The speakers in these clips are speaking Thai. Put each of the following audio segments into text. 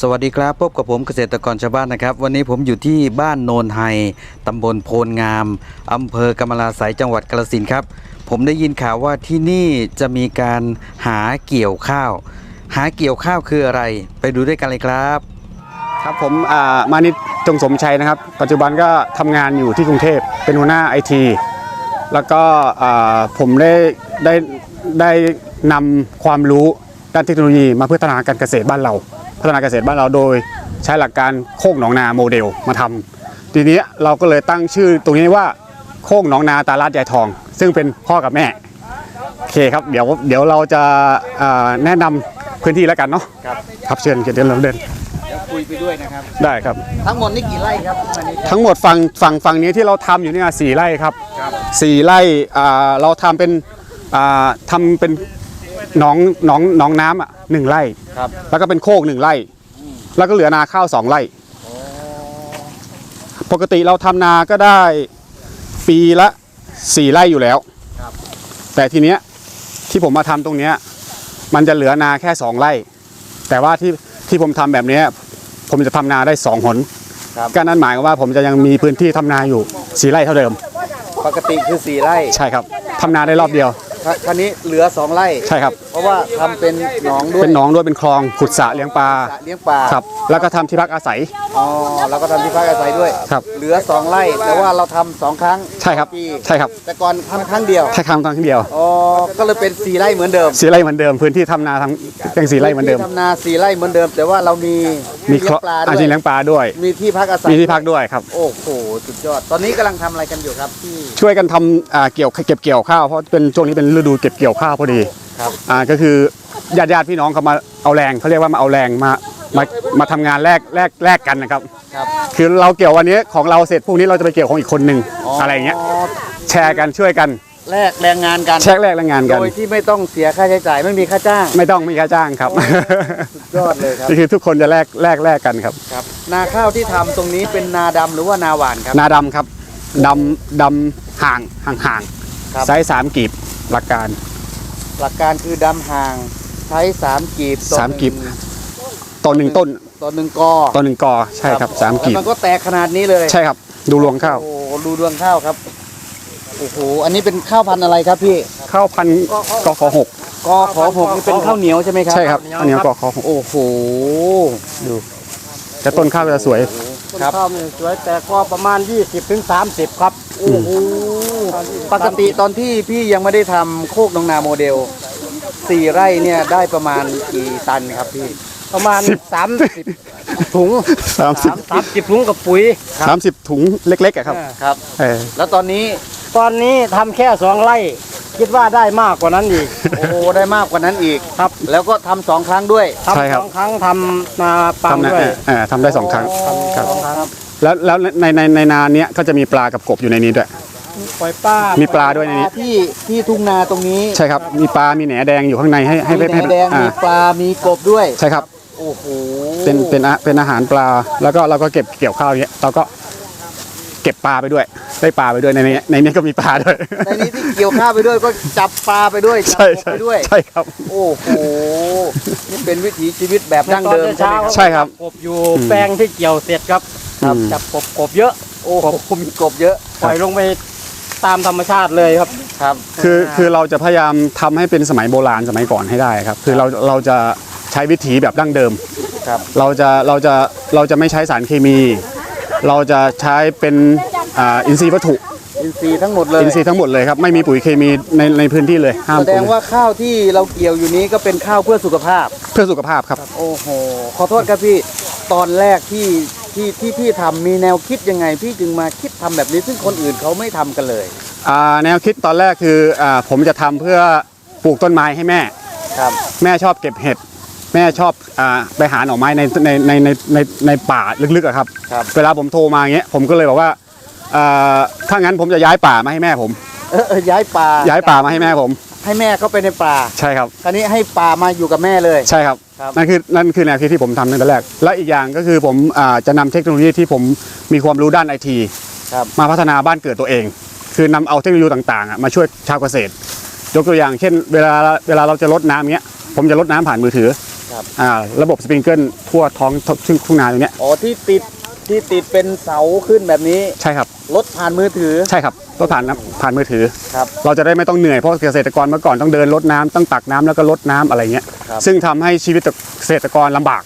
สวัสดีครับพบกับผมเกษตรกรชาวบ้านนะครับ วันนี้ผมอยู่ที่บ้านโนนไฮตำบลโพนงามอำเภอกำมะลาไสยจังหวัดกาฬสินธุ์ครับ ผมได้ยินข่าวว่าที่นี่จะมีการหาเกี่ยวข้าว หาเกี่ยวข้าวคืออะไร ไปดูด้วยกันเลยครับ ครับผมอ่ามานิดจงสมชัยนะครับ ปัจจุบันก็ทำงานอยู่ที่กรุงเทพเป็นหัวหน้าไอทีแล้วก็อ่าผมได้ได้ได้นำความรู้ด้านเทคโนโลยีมาพัฒนาการเกษตรบ้านเรา พัฒนาเกษตรบ้านเราโดย ใช้หลักการโคกหนองนาโมเดลมาทำทีนี้เราก็เลยตั้งชื่อตรงนี้ว่าโคกหนองนาตาลาดยายทอง ซึ่งเป็นพ่อกับแม่โอเคครับเดี๋ยวเดี๋ยวเราจะอ่าแนะนำพื้นที่แล้วกันเนาะครับครับเชิญเชิญเดินเดินเดี๋ยวคุยไปด้วยนะครับได้ครับทั้งหมดนี่กี่ไร่ครับวันนี้ทั้งหมดฝั่งฝั่งฝั่งนี้ที่เราทำอยู่เนี่ยสี่ไร่ครับครับสี่ไร่อ่าเราทำเป็นอ่าทำเป็นหนองหนองหนองน้ำอะ หนึ่งไร่ ครับแล้วก็เป็นโคกหนึ่งไร่ แล้วก็เหลือนาข้าวสองไร่ ปกติเราทำนาก็ได้ปีละสี่ไร่อยู่แล้ว ครับ แต่ทีเนี้ยที่ผมมาทำตรงเนี้ยมันจะเหลือนาแค่สองไร่ แต่ว่าที่ที่ผมทำแบบเนี้ยผมจะทำนาได้สองหนครับ ก็นั่นหมายความว่าผมจะยังมีพื้นที่ทำนาอยู่สี่ไร่เท่าเดิม ปกติคือ4ไร่ ใช่ครับทำนาได้รอบเดียว คราวนี้เหลือ2ไร่ ใช่ครับ เพราะว่าทำเป็นหนองด้วยเป็นหนองด้วยเป็นคลองขุดสระเลี้ยงปลาสระเลี้ยงปลาครับ แล้วก็ทำที่พักอาศัย อ๋อแล้วก็ทำที่พักอาศัยด้วย ครับ เหลือ2ไร่แต่ว่าเราทำสองครั้งใช่ครับ ปีใช่ครับแต่ก่อนทำครั้งเดียวแค่ครั้งครั้งเดียวอ๋อก็เลยเป็น4ไร่เหมือนเดิมสี่ไร่เหมือนเดิม พื้นที่ทำนาทำยังสี่ไร่เหมือนเดิมที่ทำนา4ไร่เหมือนเดิม แต่ว่าเรามีมีเลี้คยลองงปลาอาด้วชีพยเลี้ยงปลาด้วย มีที่พักอาศัยมีที่พักด้วยครับ โอ้โหสุดยอด ตอนนี้กำลังทำอะไรกันอยู่ครับที่ช่วยกันทำอ่าเกี่ยวเก็บเกี่ยวข้าวเพราะเป็นช่วงนี้เป็นฤดูเก็บเกี่ยวข้าวพอดีครับ อ่าก็คือญาติญาติพี่น้องเขามาเอาแรงเขาเรียกว่ามาเอาแรงมามามาทำงานแลกแลกแลกกันนะครับ ครับ คือเราเกี่ยววันนี้ของเราเสร็จพรุ่งนี้เราจะไปเกี่ยวของอีกคนหนึ่งอะไรอย่างเงี้ยแชร์กันช่วยกันแลกแรงงานกัน แชร์แลกแรงงานกัน โดยที่ไม่ต้องเสียค่าใช้จ่ายไม่มีค่าจ้าง ไม่ต้องมีค่าจ้างครับสุดยอดเลยครับ นี่คือทุกคนจะแลกแลกแลกกันครับ ครับ นาข้าวที่ทำตรงนี้เป็นนาดำหรือว่านาหวานครับ นาดำครับดำดำห่างห่างห่างครับ ไซส์สามกีบ หลักการหลักการคือดำห่างใช้สามกีบต่อสามกีบหนึ่งต่อหนึ่งต้นต่อหนึ่งกอต่อหนึ่งกอใช่ครับสามกีบแล้วมันก็แตกขนาดนี้เลย ใช่ครับ ดูรวงข้าวโอ้โหดูดวงข้าวครับ โอ้โห อันนี้เป็นข้าวพันธุ์อะไรครับพี่ ข้าวพันธุ์กขอหกกอขอหกนี่เป็นข้าวเหนียวใช่ไหมครับ ใช่ครับอันนี้กขอหกโอ้โห ดูแต่ต้นข้าวจะสวยครับ ข้าวมันสวยแต่ก็ประมาณ 20ถึง30 ครับ โอ้โห ปกติตอนที่พี่ยังไม่ได้ทำโคกนองนาโมเดลสี่ไร่เนี่ยได้ประมาณกี่ตันครับพี่ ประมาณ30ถุงสามสิบ30ถุงกับปุ๋ย สามสิบถุงเล็กๆอะครับครับ เออ แล้วตอนนี้ ตอนนี้ทำแค่สองไร่ คิดว่าได้มากกว่านั้นอีก โอ้โหได้มากกว่านั้นอีกครับ แล้วก็ทำสองครั้งด้วยทำสองครั้งทำนาปังทำนะด้วย เออเออทำได้สองครั้งครับสองครั้งแล้วแล้วในในในนาเนี้ยก็จะมีปลากับกบอยู่ในนี้ด้วย ปล่อยป้ามีมีปลาด้วยในนี้ ที่ที่ทุ่งนาตรงนี้ใช่ครับมีปลา มีแหนแดงอยู่ข้างในให้ให้มีให้แหนแดงอ่ามีปลา มีกบด้วย ใช่ครับ โอ้โหเป็นเป็นอาเป็นอาหารปลา แล้วก็เราก็เก็บเกี่ยวข้าวเนี้ยเราก็เก็บปลาไปด้วย ได้ปลาไปด้วยในนี้ในนี้ก็มีปลาด้วยในนี้ที่เกี่ยวข้าวไปด้วยก็จับปลาไปด้วยจับใช่กบใช่ไปด้วย ใช่ครับ โอ้โห นี่เป็นวิถีชีวิตแบบดั้งเดิมตอนใช่เช้าไหมครับ ใช่ครับกบอยู่แปลงที่เกี่ยวเสร็จครับครับจับกบกบเยอะโอ้โหมีกบเยอะปล่อยลงไป ตามธรรมชาติเลยครับครับ คือคือเราจะพยายามทำให้เป็นสมัยโบราณสมัยก่อนให้ได้ครับ คือเราเราจะใช้วิถีแบบดั้งเดิมครับ เราจะเราจะเราจะไม่ใช้สารเคมี เราจะใช้เป็นอ่าอินทรีย์วัตถุอินทรีย์ทั้งหมดเลยอินทรีย์ทั้งหมดเลยครับไม่มีปุ๋ยเคมีในในพื้นที่เลยห้ามแสดปุ๋งยว่าข้าวที่เราเกี่ยวอยู่นี้ก็เป็นข้าวเพื่อสุขภาพ เพื่อสุขภาพครับ โอ้โห ขอโทษครับพี่ ตอนแรกที่ ที่ที่พี่ทำมีแนวคิดยังไง พี่จึงมาคิดทำแบบนี้ ซึ่งคนอื่นเขาไม่ทำกันเลย อ่าแนวคิดตอนแรกคืออ่าผมจะทำเพื่อปลูกต้นไม้ให้แม่ ครับ แม่ชอบเก็บเห็ด แม่ชอบอ่าไปหาหน่อไม้ในในในในในในป่าลึกๆอะครับ ครับ เวลาผมโทรมาอย่างเงี้ยผมก็เลยบอกว่าอ่าถ้างั้นผมจะย้ายป่ามาให้แม่ผม เออเออย้ายป่าย้ายป่ามาให้แม่ผม ให้แม่เข้าไปในป่าใช่ครับ คราวนี้ให้ป่ามาอยู่กับแม่เลย ใช่ครับ ครับ นั่นคือนั่นคือแนวคิดที่ผมทำตั้งแต่แรก และอีกอย่างก็คือผมอ่าจะนำเทคโนโลยีที่ผมมีความรู้ด้านไอที ครับมาพัฒนาบ้านเกิดตัวเอง คือนำเอาเทคโนโลยีต่างๆอะมาช่วยชาวเกษตร ยกตัวอย่างเช่น เวลาเวลาเราจะลดน้ำเงี้ย ผมจะลดน้ำผ่านมือถือครับ อ่าระบบสปริงเกิลทั่วท้องทุ่งทุ่งนาตรงเนี้ยอ๋อที่ติดที่ติดเป็นเสาขึ้นแบบนี้ ใช่ครับ รถผ่านมือถือ ใช่ครับ ต้องผ่านน้ำผ่านมือถือ ครับเราจะได้ไม่ต้องเหนื่อยเพราะเกษตรกรเมื่อก่อนต้องเดินรดน้ำต้องตักน้ำแล้วก็รดน้ำอะไรเงี้ย ครับ ซึ่งทำให้ชีวิตเกษตรกรลำบาก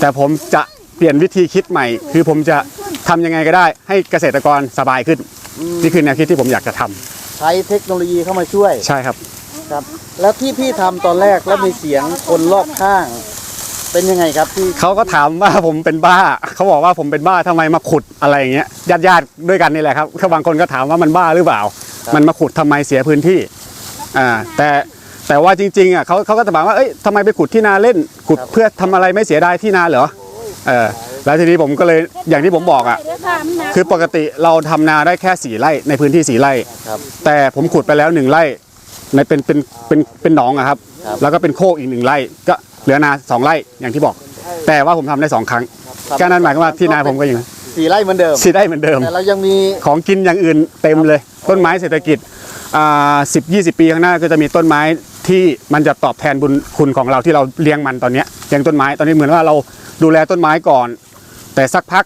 แต่ผมจะเปลี่ยนวิธีคิดใหม่ คือผมจะทำยังไงก็ได้ ให้เกษตรกรสบายขึ้นนี่คือแนวคิดที่ผมอยากจะทำใช้เทคโนโลยีเข้ามาช่วยใช่ครับ ครับ แล้วที่พี่ทำตอนแรกแล้วมีเสียงคนรอบข้าง เป็นยังไงครับที่เขาก็ถามว่าผมเป็นบ้า เขาบอกว่าผมเป็นบ้าทำไมมาขุดอะไรอย่างเงี้ยญาติญาติๆด้วยกันนี่แหละครับเขาบางคนก็ถามว่ามันบ้าหรือเปล่า มันมาขุดทำไมเสียพื้นที่อ่าแต่แต่ว่าจริงๆอะเขาเขาก็จะบอกว่าเอ้ยทำไมไปขุดที่นาเล่นขุดเพื่อทำอะไรไม่เสียดายที่นาเหรอเออแล้วทีนี้ผมก็เลยอย่างที่ผมบอกอะคือปกติเราทำนาได้แค่สี่ไร่ในพื้นที่สี่ไร่ครับแต่ผมขุดไปแล้วหนึ่งไร่ในเป็นเป็นเป็นเป็นหนองอะครับครับแล้วก็เป็นโคกอีกหนึ่งไร่ก็ เหลือนาสองไร่อย่างที่บอก แต่ว่าผมทำได้สองครั้งก็นั่นหมายความว่าที่นาผมก็ยังสี่ไร่เหมือนเดิมสีได้เหมือนเดิม แต่เรายังมีของกินอย่างอื่นเต็มเลย ต้นไม้เศรษฐกิจอ่าสิบยี่สิบปีข้างหน้าก็จะมีต้นไม้ที่มันจะตอบแทนบุญคุณของเราที่เราเลี้ยงมันตอนเนี้ยอย่างต้นไม้ตอนนี้เหมือนว่าเราดูแลต้นไม้ก่อน แต่สักพัก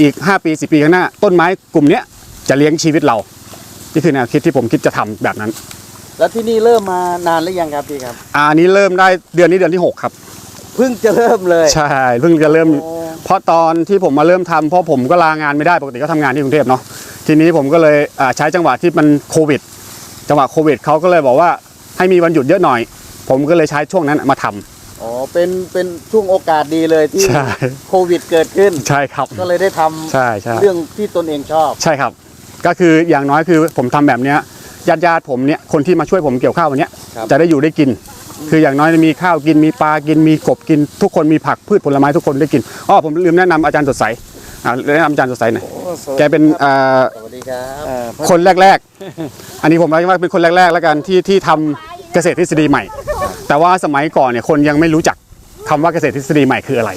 อีก 5 ปี 10 ปีข้างหน้า ต้นไม้กลุ่มเนี้ยจะเลี้ยงชีวิตเรา นี่คือแนวคิดที่ผมคิดจะทำแบบนั้น แล้วที่นี่เริ่มมานานหรือยังครับพี่ครับอะอันนี้เริ่มได้เดือนนี้เดือนที่6ครับ เพิ่งจะเริ่มเลยใช่เพิ่งจะเริ่ม โอ้เพราะตอนที่ผมมาเริ่มทำเพราะผมก็ลางานไม่ได้ปกติก็ทำงานที่กรุงเทพเนาะทีนี้ผมก็เลยอ่าใช้จังหวะที่มันโควิด จังหวะโควิดเขาก็เลยบอกว่าให้มีวันหยุดเยอะหน่อย ผมก็เลยใช้ช่วงนั้นมาทำ อ๋อเป็นเป็นช่วงโอกาสดีเลยที่ใช่ โควิดเกิดขึ้น ใช่ครับ ก็เลยได้ทำใช่ใช่ เรื่องที่ตนเองชอบ ใช่ครับ ก็คืออย่างน้อยคือผมทำแบบเนี้ย ญาติญาติๆผมเนี่ยคนที่มาช่วยผมเกี่ยวข้าววันเนี้ยครับ จะได้อยู่ได้กิน คืออย่างน้อยมีข้าวกินมีปลากินมีกบกิน ทุกคนมีผักพืชผลไม้ทุกคนได้กินอ๋อผมลืมแนะนำอาจารย์สดใสอ่าแนะนำอาจารย์สดใสหน่อยโอ้สวัสดีแกเป็นอ่า สวัสดีครับเอ่อคนแรก ๆ อันนี้ผมเรียกว่าเป็นคนแรก ๆ แล้วกันที่ที่ทำเกษตรทฤษฎีใหม่ แต่ว่าสมัยก่อนเนี่ยคนยังไม่รู้จักคำว่าเกษตรทฤษฎีใหม่คืออะไร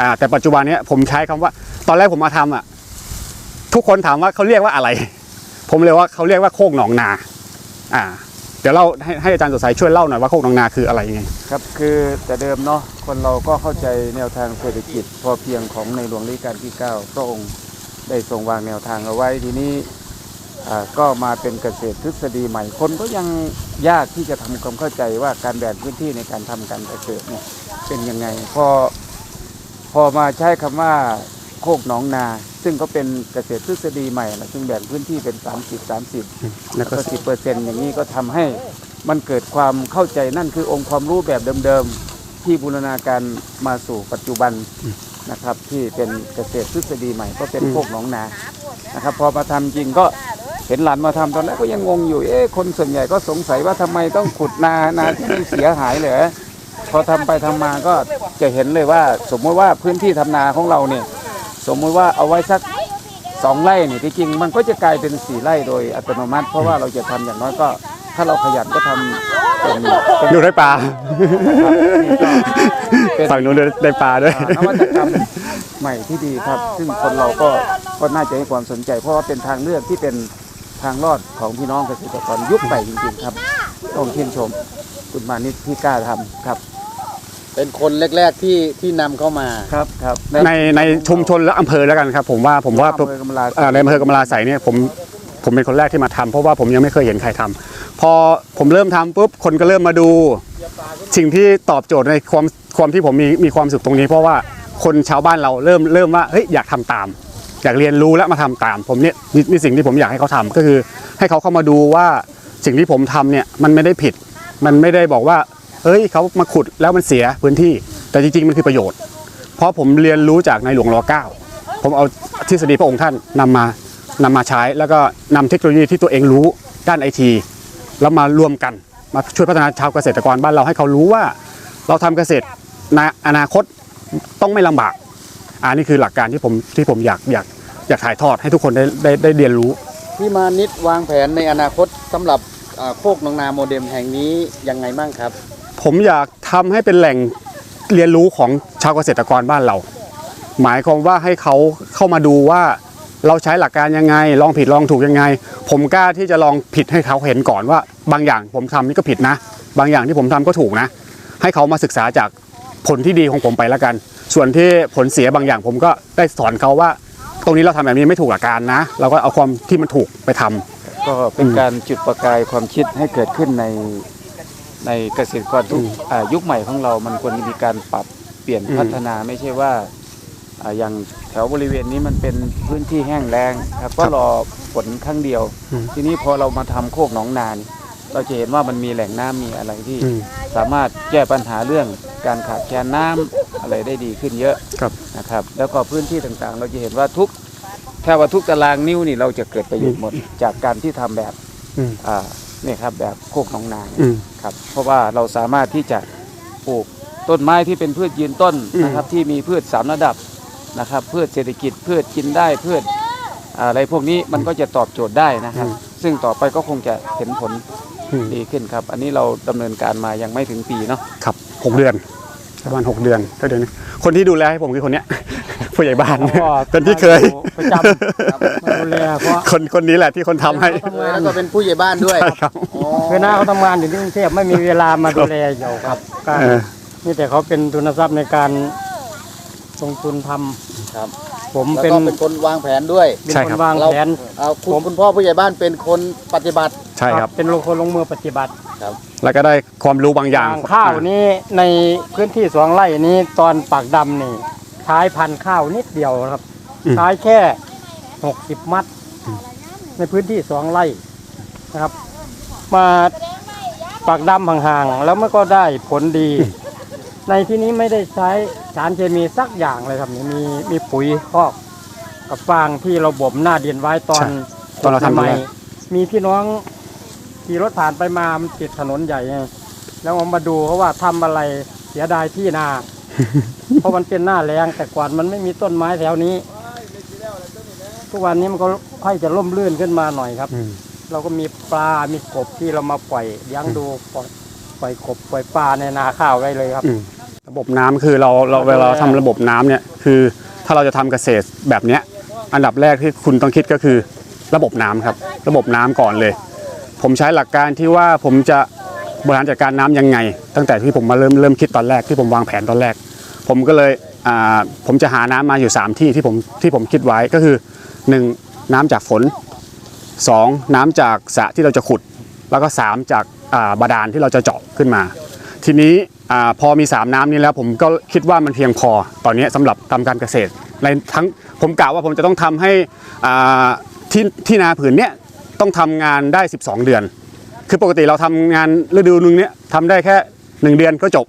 อ่าแต่ปัจจุบันเนี้ยผมใช้คำว่า ตอนแรกผมมาทำอะทุกคนถามว่าเขาเรียกว่าอะไร ผมเลยว่าเขาเรียกว่าโคกหนองนา อ่า เดี๋ยวเล่าให้ให้อาจารย์สดใสช่วยเล่าหน่อยว่าโคกหนองนาคืออะไรยังไง ครับคือแต่เดิมเนาะคนเราก็เข้าใจแนวทางเศรษฐกิจ พอเพียงของในหลวงรัชกาลที่ 9 พระองค์ได้ทรงวางแนวทางเอาไว้ทีนี้อ่าก็มาเป็นเกษตรทฤษฎีใหม่คนก็ยังยากที่จะทำความเข้าใจว่าการแบ่งพื้นที่ในการทำการเกษตรเนี่ยเป็นยังไงพอพอมาใช้คำว่า โคกหนองนา ซึ่งก็เป็นเกษตรทฤษฎีใหม่นะซึ่งแบ่งพื้นที่เป็น 30 30 แล้วก็สิบเปอร์เซ็นต์อย่างนี้ก็ทำให้มันเกิดความเข้าใจนั่นคือองค์ความรู้แบบเดิมๆ ที่บูรณาการมาสู่ปัจจุบันนะครับที่เป็นเกษตรทฤษฎีใหม่ก็เป็นอืมโคกหนองนานะครับพอมาทำจริงก็เห็นหลานมาทำตอนแรกก็ยังงงอยู่ เอ๊ะ คนส่วนใหญ่ก็สงสัยว่าทำไมต้องขุดนา นาที่ไม่เสียหายเหรอ พอทำไปทำมาก็จะเห็นเลยว่า สมมติว่าพื้นที่ทำนาของเราเนี่ย สมมติว่าเอาไว้สักสองไร่นี่ที่จริงมันก็จะกลายเป็นสี่ไร่โดยอัตโนมัติ เพราะว่าเราจะทำอย่างน้อยก็ ถ้าเราขยันก็ทำเป็นเป็นดูได้ปลาเป็นฝั่งนู้นได้ปลาด้วยอ่านวัตกรรมใหม่ที่ดีครับ ซึ่งคนเราก็ก็น่าจะให้ความสนใจ เพราะว่าเป็นทางเลือกที่เป็นทางรอดของพี่น้องเกษตรกรยุคใหม่จริงๆครับ ต้องชื่นชมคุณมานิดที่กล้าทำครับ เป็นคนแรก ๆที่ที่นำเข้ามา ครับครับในในชุมชนและอำเภอแล้วกันครับ ผมว่าผมว่าอำเภอกำลาอ่าในอำเภอกำมะลาใสเนี่ยผมผมเป็นคนแรกที่มาทำเพราะว่าผมยังไม่เคยเห็นใครทำพอผมเริ่มทำปุ๊บคนก็เริ่มมาดู สิ่งที่ตอบโจทย์ในความความที่ผมมีมีความสุขตรงนี้ เพราะว่าคนชาวบ้านเราเริ่มเริ่มว่าเฮ้ยอยากทำตาม อยากเรียนรู้และมาทำตาม ผมเนี่ยนี่นี่สิ่งที่ผมอยากให้เขาทำก็คือให้เขาเข้ามาดูว่าสิ่งที่ผมทำเนี่ยมันไม่ได้ผิด มันไม่ได้บอกว่า เฮ้ยเขามาขุดแล้วมันเสียพื้นที่ แต่จริงๆมันคือประโยชน์ เพราะผมเรียนรู้จากในหลวงรอเก้าผมเอาทฤษฎีพระองค์ท่านนำมานำมาใช้ แล้วก็นำเทคโนโลยีที่ตัวเองรู้ด้านไอทีแล้วมารวมกันมาช่วยพัฒนาชาวเกษตรกรบ้านเราให้เขารู้ว่า เราทำเกษตรในอนาคตต้องไม่ลำบากอันนี้คือหลักการที่ผมที่ผมอยากอยากอยากถ่ายทอดให้ทุกคนได้ได้ได้เรียนรู้พี่มานิดวางแผนในอนาคตสำหรับโคกหนองนาโมเดมแห่งนี้ยังไงบ้างครับ ผมอยากทำให้เป็นแหล่งเรียนรู้ของชาวเกษตรกรบ้านเรา หมายความว่าให้เขาเข้ามาดูว่าเราใช้หลักการยังไง ลองผิดลองถูกยังไง ผมกล้าที่จะลองผิดให้เขาเห็นก่อนว่า บางอย่างผมทำนี่ก็ผิดนะ บางอย่างที่ผมทำก็ถูกนะ ให้เขามาศึกษาจากผลที่ดีของผมไปแล้วกัน ส่วนที่ผลเสียบางอย่างผมก็ได้สอนเขาว่า ตรงนี้เราทำแบบนี้ไม่ถูกหลักการนะ เราก็เอาความที่มันถูกไปทำก็เป็นการจุดประกายความคิดให้เกิดขึ้นใน ในเกษตรกรทุกอ่ายุคใหม่ของเรา มันควรมีการปรับเปลี่ยนอืมพัฒนาไม่ใช่ว่าอ่าอย่างแถวบริเวณนี้มันเป็นพื้นที่แห้งแล้งครับก็รอฝนครั้งเดียว ทีนี้พอเรามาทำโคกหนองนานี่เราจะเห็นว่ามันมีแหล่งน้ำมีอะไรที่อืมสามารถแก้ปัญหาเรื่องการขาดแคลนน้ำอะไรได้ดีขึ้นเยอะครับนะครับ แล้วก็พื้นที่ต่างๆ เราจะเห็นว่าทุกแทบว่าทุกตารางนิ้วนี่เราจะเกิดประโยชน์หมดจากการที่ทำแบบอืมอ่า เนี่ยครับแบบโคกหนองนาอืม ครับ เพราะว่าเราสามารถที่จะปลูกต้นไม้ที่เป็นพืชยืนต้นอืม นะครับที่มีพืชสามระดับนะครับพืชเศรษฐกิจพืชกินได้พืชอะไรพวกนี้มันก็จะตอบโจทย์ได้นะครับ ซึ่งต่อไปก็คงจะเห็นผลอืมดีขึ้นครับ อันนี้เราดำเนินการมายังไม่ถึงปีเนาะ ครับหกเดือนประมาณหกเดือนเท่าเดือนนี้คนที่ดูแลให้ผมคือคนเนี้ย ผู้ใหญ่บ้านเป็นที่เคย ประจำมาดูแลเพราะคนคนนี้แหละที่คนทำให้เคยแล้วก็เป็นผู้ใหญ่บ้านด้วยใช่ครับ อ๋อคือหน้าเขาทำงานอยู่ที่กรุงเทพไม่มีเวลามาดูแลอยู่ครับก็เออ นี่แต่เขาเป็นทุนทรัพย์ในการลงทุนทำครับผมแล้วเป็นก็เป็นคนวางแผนด้วยเป็นใช่คครันบ วางเราแผนเอาคุณคุณพ่อผู้ใหญ่บ้านเป็นคนปฏิบัติ ใช่ครับ เป็นลงคนลงมือปฏิบัติแล้วก็ได้ความรู้บางอย่าง ทางข้าวนี้ในพื้นที่สองไร่นี้ตอนปากดำนี่ ใช้พันธุ์ข้าวนิดเดียวนะครับ อืม ใช้แค่หกสิบมัด ในพื้นที่สองไร่นะครับ มาปากดำห่างๆ แล้วมันก็ได้ผลดี ในที่นี้ไม่ได้ใช้สารเคมีสักอย่างเลยครับนี่มีมีปุ๋ยคอกกับฟางที่เราบ่มหน้าดินไว้ตอนใช่ตอนเราทำใหม่แรกมีพี่น้องขี่รถผ่านไปมามันติดถนนใหญ่ไงแล้วผมมาดูเขาว่าทำอะไรเสียดายที่นา เพราะมันเป็นหน้าแรงแต่ก่อนมันไม่มีต้นไม้แถวนี้ ทุกวันนี้มันก็ค่อยจะร่มรื่นขึ้นมาหน่อยครับ อืมเราก็มีปลา มีกบที่เรามาปล่อยเลี้ยงดูปล่อยปล่อยกบปล่อยปลาในนาข้าวไว้เลยครับ อืมระบบน้ำคือเราเราเวลาเราทำระบบน้ำเนี่ยคือถ้าเราจะทำเกษตรแบบเนี้ยอันดับแรกที่คุณต้องคิดก็คือ ระบบน้ำครับ ระบบน้ำก่อนเลย ผมใช้หลักการที่ว่าผมจะ บริหารจัดการน้ำยังไง ตั้งแต่ที่ผมมาเริ่มเริ่มคิดตอนแรกที่ผมวางแผนตอนแรก ผมก็เลยผมจะหาน้ำมาอยู่ 3 ที่ที่ผมที่ผมคิดไว้ก็คือ 1. น้ำจากฝน 2. น้ำจากสระที่เราจะขุด แล้วก็ 3 จากาบาดาลที่เราจะเจาะขึ้นมา ทีนี้พอมี 3 น้ำนี้แล้วผมก็คิดว่ามันเพียงพอตอนนี้สำหรับทำการเกษตรในทั้งผมกล่าวว่าผมจะต้องทำให้ที่ที่นาผืนเนี้ยต้องทำงานได้ 12 เดือน คือปกติเราทำงานฤดูนึงเนี้ยทำได้แค่ 1 เดือนก็จบ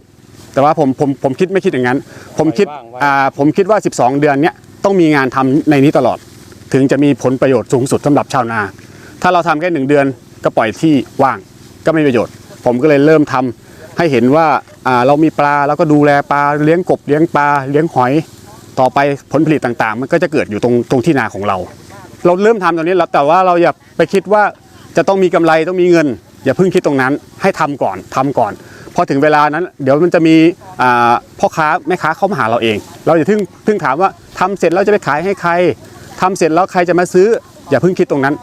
แต่ว่าผมผมผมคิดไม่คิดอย่างนั้น ผมคิดว่างไว้อ่าผมคิดว่า 12 เดือนเนี้ยต้องมีงานทำในนี้ตลอด ถึงจะมีผลประโยชน์สูงสุดสำหรับชาวนา ถ้าเราทำแค่หนึ่งเดือนก็ปล่อยที่ว่างก็ไม่มีประโยชน์ ผมก็เลยเริ่มทำให้เห็นว่าอ่าเรามีปลาแล้วก็ดูแลปลาเลี้ยงกบเลี้ยงปลาเลี้ยงหอย ต่อไปผลผลิตต่างๆ มันก็จะเกิดอยู่ตรงตรงที่นาของเรา เราเริ่มทำตรงนี้แล้วแต่ว่าเราอย่าไปคิดว่าจะต้องมีกำไรต้องมีเงิน อย่าเพิ่งคิดตรงนั้นให้ทำก่อนทำก่อน พอถึงเวลานั้น เดี๋ยวมันจะมีพ่อค้าแม่ค้าเข้ามาหาเราเอง เราอย่าเพิ่งเพิ่งถามว่าทำเสร็จแล้วจะไปขายให้ใครทำเสร็จแล้วใครจะมาซื้อ อย่าเพิ่งคิดตรงนั้น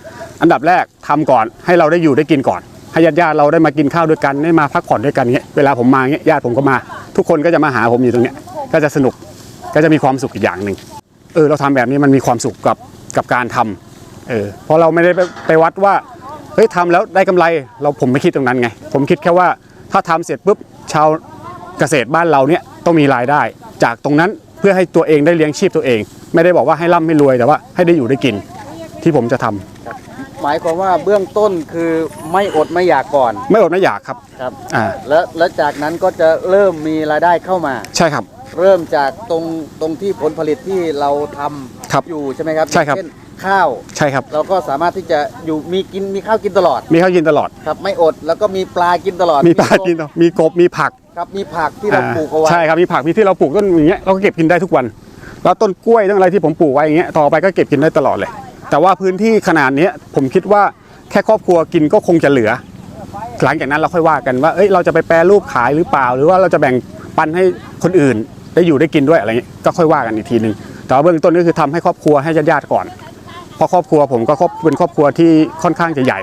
อันดับแรกทำก่อนให้เราได้อยู่ได้กินก่อนให้ญาติญาติเราได้มากินข้าวด้วยกันได้มาพักผ่อนด้วยกันเงี้ยเวลาผมมาเงี้ยญาติผมก็มา ทุกคนก็จะมาหาผมอยู่ตรงเนี้ยก็จะสนุกก็จะมีความสุขอีกอย่างหนึ่งเออเราทำแบบนี้มันมีความสุขกับกับการทำเออเพราะเราไม่ได้ไปไปวัดว่า เฮ้ยทำแล้วได้กำไรเราผมไม่คิดตรงนั้นไง ผมคิดแค่ว่าถ้าทำเสร็จปุ๊บชาวเกษตรบ้านเราเนี่ยต้องมีรายได้ จากตรงนั้นเพื่อให้ตัวเองได้เลี้ยงชีพตัวเอง ไม่ได้บอกว่าให้ร่ำให้รวยแต่ว่าให้ได้อยู่ได้กินที่ผมจะทำหมายความว่าเบื้องต้นคือไม่อดไม่อยากก่อน ไม่อดไม่อยากครับครับอ่าแล้วแล้วจากนั้นก็จะเริ่มมีรายได้เข้ามา ใช่ครับ เริ่มจากตรงตรงที่ผลผลิตที่เราทำครับอยู่ใช่ไหมครับใช่ครับเช่น ข้าว ใช่ครับ เราก็สามารถที่จะอยู่มีกินมีข้าวกินตลอดมีข้าวกินตลอด ครับ ไม่อดแล้วก็มีปลากินตลอดมีปลากินตลอดมีกบมีผักครับมีผักที่เราปลูกเอาไว้ใช่ครับมีผักมีที่เราปลูกต้นอย่างเงี้ยเราก็เก็บกินได้ทุกวัน แล้วต้นกล้วยต้นอะไรที่ผมปลูกไว้อย่างเงี้ยต่อไปก็เก็บกินได้ตลอดเลย แต่ว่าพื้นที่ขนาดเนี้ยผมคิดว่าแค่ครอบครัวกินก็คงจะเหลือ หลังจากนั้นเราค่อยว่ากันว่าเอ้ยเราจะไปแปรรูปขายหรือเปล่า หรือว่าเราจะแบ่งปันให้คนอื่นได้อยู่ได้กินด้วยอะไรเงี้ยก็ค่อยว่ากันอีกทีหนึ่งแต่ว่าเบื้องต้นก็คือทำให้ครอบครัวให้ญาติๆก่อน เพราะครอบครัวผมก็ครอบเป็นครอบครัวที่ค่อนข้างจะใหญ่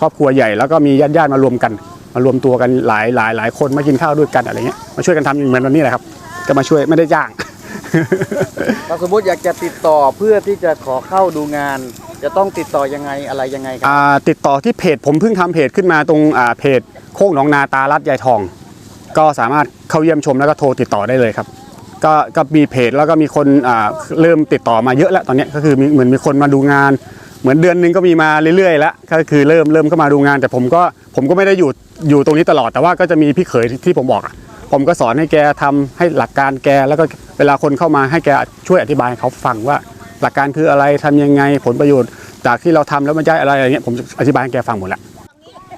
ครอบครัวใหญ่แล้วก็มีญาติๆมารวมกันมารวมตัวกันหลายหลายหลายคนมากินข้าวด้วยกันอะไรเงี้ยมาช่วยกันทำอย่างเหมือนวันนี้แหละครับก็มาช่วยไม่ได้จ้าง ถ้าสมมติอยากจะติดต่อเพื่อที่จะขอเข้าดูงาน จะต้องติดต่อยังไงอะไรยังไงครัอ่าติดต่อที่เพจผมเพิ่งทำเพจขึ้นมาตรงอ่าเพจโคกหนองนาตาลัดยายทอง ก็สามารถเข้าเยี่ยมชมแล้วก็โทรติดต่อได้เลยครับ ก็ก็มีเพจแล้วก็มีคนอ่าเริ่มติดต่อมาเยอะแล้วตอนเนี้ยก็คือมีเหมือนมีคนมาดูงาน เหมือนเดือนหนึงก็มีมาเรื่อยๆแล้วก็คือเริ่มเริ่มเข้ามาดูงาน แต่ผมก็ผมก็ไม่ได้อยู่อยู่ตรงนี้ตลอดแต่ว่าก็จะมีพี่เขยที่ที่ผมบอกอะผมก็สอนให้แกทำให้หลักการแกแล้วก็เวลาคนเข้ามาให้แกช่วยอธิบายให้เขาฟังว่า หลักการคืออะไรทำยังไงผลประโยชน์ จากที่เราทำแล้วมันจะอะไรอะไรเงี้ยผมอธิบายให้แกฟังหมดแล้ว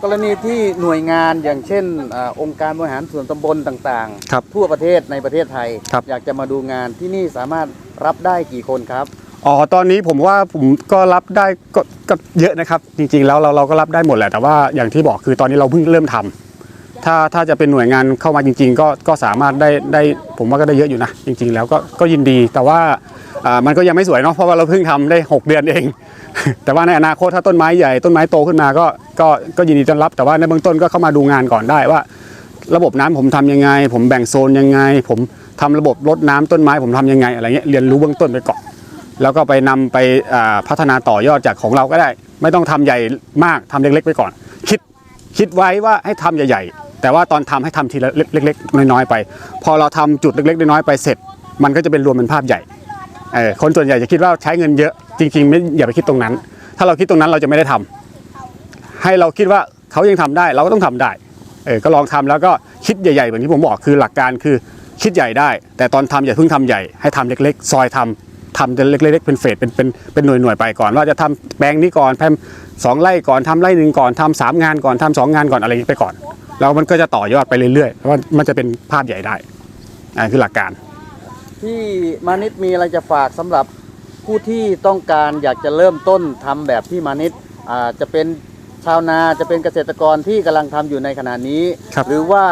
กรณีที่หน่วยงานอย่างเช่นอาองค์การบริหารส่วนตำบลต่างครับทั่วประเทศในประเทศไทย ครับ อยากจะมาดูงานที่นี่สามารถรับได้กี่คนครับ อ๋อตอนนี้ผมว่าผมก็รับได้ก็ก็เยอะนะครับ จริงๆแล้วเราเราก็รับได้หมดแหละแต่ว่าอย่างที่บอกคือตอนนี้เราเพิ่งเริ่มทำถ้าถ้าจะเป็นหน่วยงานเข้ามาจริง ๆ ก็ก็สามารถได้ได้ผมว่าก็ได้เยอะอยู่นะจริง ๆ แล้วก็ก็ยินดีแต่ว่าอ่า มันก็ยังไม่สวยเนาะเพราะว่าเราเพิ่งทำได้ 6 เดือนเอง แต่ว่าในอนาคตถ้าต้นไม้ใหญ่ต้นไม้โตขึ้นมาก็ก็ก็ยินดีต้อนรับ แต่ว่าในเบื้องต้นก็เข้ามาดูงานก่อนได้ว่า ระบบน้ำผมทำยังไง ผมแบ่งโซนยังไง ผมทำระบบรดน้ำต้นไม้ผมทำยังไงอะไรเงี้ยเรียนรู้เบื้องต้นไปก่อนแล้วก็ไปนำไปพัฒนาต่อยอดจากของเราก็ได้ ไม่ต้องทำใหญ่มากทำเล็กๆ ไปก่อน คิดคิดไว้ว่าให้ทำใหญ่ๆ แต่ว่าตอนทำให้ทำทีละเล็กๆ น้อยๆไป พอเราทำจุดเล็กๆ น้อยๆไปเสร็จ มันก็จะเป็นรวมเป็นภาพใหญ่ เออคนส่วนใหญ่จะคิดว่าใช้เงินเยอะจริงๆไม่อย่าไปคิดตรงนั้น ถ้าเราคิดตรงนั้นเราจะไม่ได้ทำให้เราคิดว่าเขายังทำได้เราก็ต้องทำได้เออก็ลองทำแล้วก็คิดใหญ่ๆเหมือนที่ผมบอกคือหลักการคือคิดใหญ่ได้ แต่ตอนทำอย่าเพิ่งทำใหญ่ให้ทำเล็ก ๆ ซอยทำทำจะเล็กๆเป็นเฟสเป็นเป็นเป็นหน่วยหน่วยๆไปก่อน ว่าจะทำแปลงนี้ก่อนทำสองไร่ก่อนทำไร่หนึ่งก่อนทำสามงานก่อนทำสองงานก่อนอะไรอย่างนี้ไปก่อน แล้วมันก็จะต่อยอดไปเรื่อยๆเพราะว่ามันจะเป็นภาพใหญ่ได้อันคือหลักการ ที่มานิดมีอะไรจะฝากสำหรับผู้ที่ต้องการอยากจะเริ่มต้นทำแบบที่มานิดอ่าจะเป็นชาวนาจะเป็นเกษตรกรที่กำลังทำอยู่ในขณะนี้ครับหรือว่า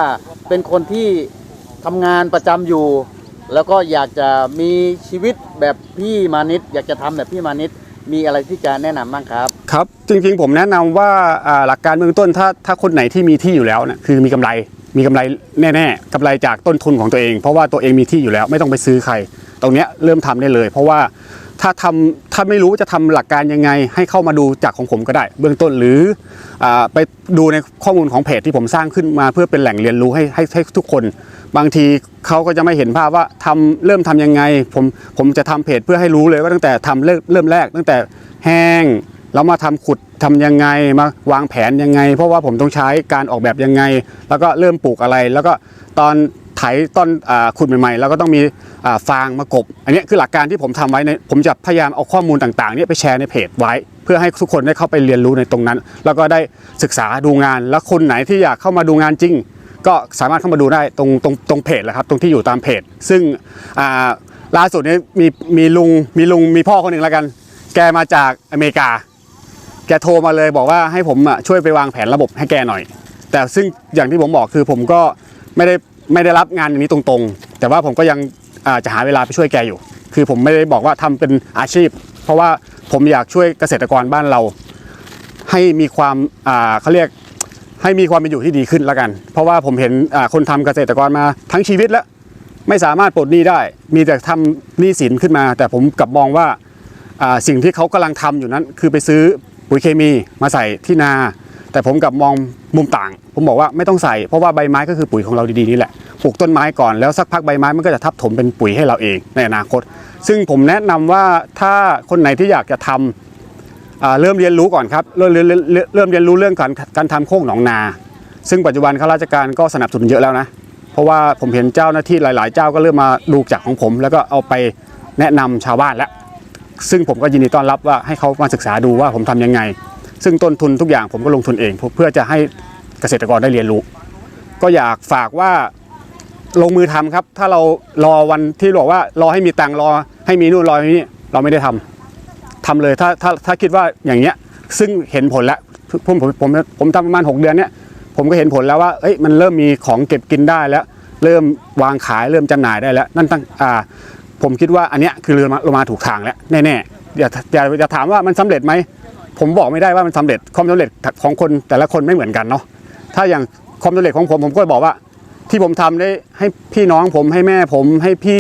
เป็นคนที่ทำงานประจำอยู่ แล้วก็อยากจะมีชีวิตแบบพี่มานิด อยากจะทำแบบพี่มานิดมีอะไรที่จะแนะนำบ้างครับครับ จริงๆผมแนะนำว่าอ่าหลักการเบื้องต้นถ้าถ้าคนไหนที่มีที่อยู่แล้วนะคือมีกำไร มีกำไรแน่ๆกำไรจากต้นทุนของตัวเอง เพราะว่าตัวเองมีที่อยู่แล้วไม่ต้องไปซื้อใคร ตรงเนี้ยเริ่มทำได้เลย เพราะว่าถ้าทำถ้าไม่รู้จะทำหลักการยังไง ให้เข้ามาดูจากของผมก็ได้ เบื้องต้นหรืออไปดูในข้อมูลของเพจที่ผมสร้างขึ้นมาเพื่อเป็นแหล่งเรียนรู้ให้ให้ให้ทุกคน บางทีเขาก็จะไม่เห็นภาพว่าทำเริ่มทำยังไง ผมผมจะทำเพจเพื่อให้รู้เลยว่าตั้งแต่ทำเริ่มเริ่มแรก ตั้งแต่แห้ง แล้วมาทำขุดทำยังไงมาวางแผนยังไง เพราะว่าผมต้องใช้การออกแบบยังไง แล้วก็เริ่มปลูกอะไร แล้วก็ตอนไถต้นขุดใหม่ๆ แล้วก็ต้องมีฟางมากบ อันนี้คือหลักการที่ผมทำไว้ในผมจะพยายามเอาข้อมูลต่างๆนี่ยไปแชร์ในเพจไว้ เพื่อให้ทุกคนได้เข้าไปเรียนรู้ในตรงนั้น แล้วก็ได้ศึกษาดูงาน แล้วคนไหนที่อยากเข้ามาดูงานจริง ก็สามารถเข้ามาดูได้ตรงตรงตรงเพจแหละครับ ตรงที่อยู่ตามเพจ ซึ่งล่าสุดนี้มีมีลุงมีลุงมีพ่อคนหนึ่งแล้วกัน แกมาจากอเมริกา แกโทรมาเลยบอกว่าให้ผมอะช่วยไปวางแผนระบบให้แกหน่อย แต่ซึ่งอย่างที่ผมบอกคือผมก็ไม่ได้ไม่ได้รับงานอย่างนี้ตรงๆ แต่ว่าผมก็ยังอ่าจะหาเวลาไปช่วยแกอยู่ คือผมไม่ได้บอกว่าทำเป็นอาชีพ เพราะว่าผมอยากช่วยเกษตรกรบ้านเรา ให้มีความอ่าเขาเรียกให้มีความเป็นอยู่ที่ดีขึ้นแล้วกัน เพราะว่าผมเห็นอ่าคนทำเกษตรกรมาทั้งชีวิตแล้ว ไม่สามารถปลดหนี้ได้ มีแต่ทำหนี้สินขึ้นมา แต่ผมกลับมองว่าอ่าสิ่งที่เขากำลังทำอยู่นั้น คือไปซื้อ ปุ๋ยเคมีมาใส่ที่นา แต่ผมกับมองมุมต่าง ผมบอกว่าไม่ต้องใส่เพราะว่าใบไม้ก็คือปุ๋ยของเราดีๆนี่แหละปลูกต้นไม้ก่อนแล้วสักพักใบไม้มันก็จะทับถมเป็นปุ๋ยให้เราเองในอนาคต ซึ่งผมแนะนำว่าถ้าคนไหนที่อยากจะทำอ่าเริ่มเรียนรู้ก่อนครับเริ่มเริ่มเริ่มเริ่มเริ่มเรียนรู้เรื่องการการทำโค้งหนองนา ซึ่งปัจจุบันข้าราชการก็สนับสนุนเยอะแล้วนะ เพราะว่าผมเห็นเจ้าหน้าที่หลาย ๆ เจ้าก็เริ่มมาดูจากของผม แล้วก็เอาไปแนะนำชาวบ้านแล้ว ซึ่งผมก็ยินดีต้อนรับว่าให้เขามาศึกษาดูว่าผมทำยังไง ซึ่งต้นทุนทุกอย่างผมก็ลงทุนเอง เพื่อจะให้เกษตรกรได้เรียนรู้ ก็อยากฝากว่าลงมือทำครับ ถ้าเรารอวันที่บอกว่ารอให้มีตังรอ ให้มีนู่นรอให้นี่เราไม่ได้ทำทำเลยถ้าถ้าถ้าคิดว่าอย่างเงี้ยซึ่งเห็นผลแล้วผมผมผมผมทำประมาณ 6 เดือนเนี้ยผมก็เห็นผลแล้วว่าเอ้ยมันเริ่มมีของเก็บกินได้แล้ว เริ่มวางขายเริ่มจำหน่ายได้แล้ว นั่นตั้งอ่า ผมคิดว่าอันเนี้ยคือเรามาเรามาถูกทางแล้วแน่ๆอย่าอย่าอย่าถามว่ามันสำเร็จไหมผมบอกไม่ได้ว่ามันสำเร็จความสำเร็จของคนแต่ละคนไม่เหมือนกันเนาะถ้าอย่างความสำเร็จของผมผมก็บอกว่า ที่ผมทำได้ให้พี่น้องผมให้แม่ผมให้พี่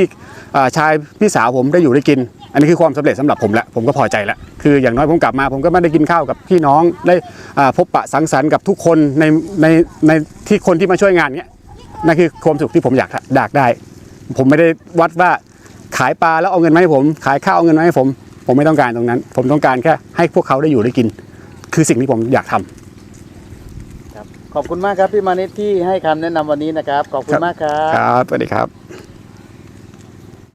ชายพี่สาวผมได้อยู่ได้กิน อันนี้คือความสำเร็จสำหรับผมแล้วผมก็พอใจแล้วคืออย่างน้อยผมกลับมา ผมก็ไม่ได้กินข้าวกับพี่น้องได้พบปะสังสรรค์กับทุกคนในในในที่คนที่มาช่วยงานเนี้ยนั่นคือความสุขที่ผมอยากอยากได้ ผมไม่ได้วัดว่า ขายปลาแล้วเอาเงินมาให้ผม ขายข้าวเอาเงินมาให้ผม ผมไม่ต้องการตรงนั้น ผมต้องการแค่ให้พวกเขาได้อยู่ได้กิน คือสิ่งที่ผมอยากทำครับขอบคุณมากครับพี่มานิดที่ให้คำแนะนำวันนี้นะครับ ขอบคุณมากครับ ครับสวัสดีครับ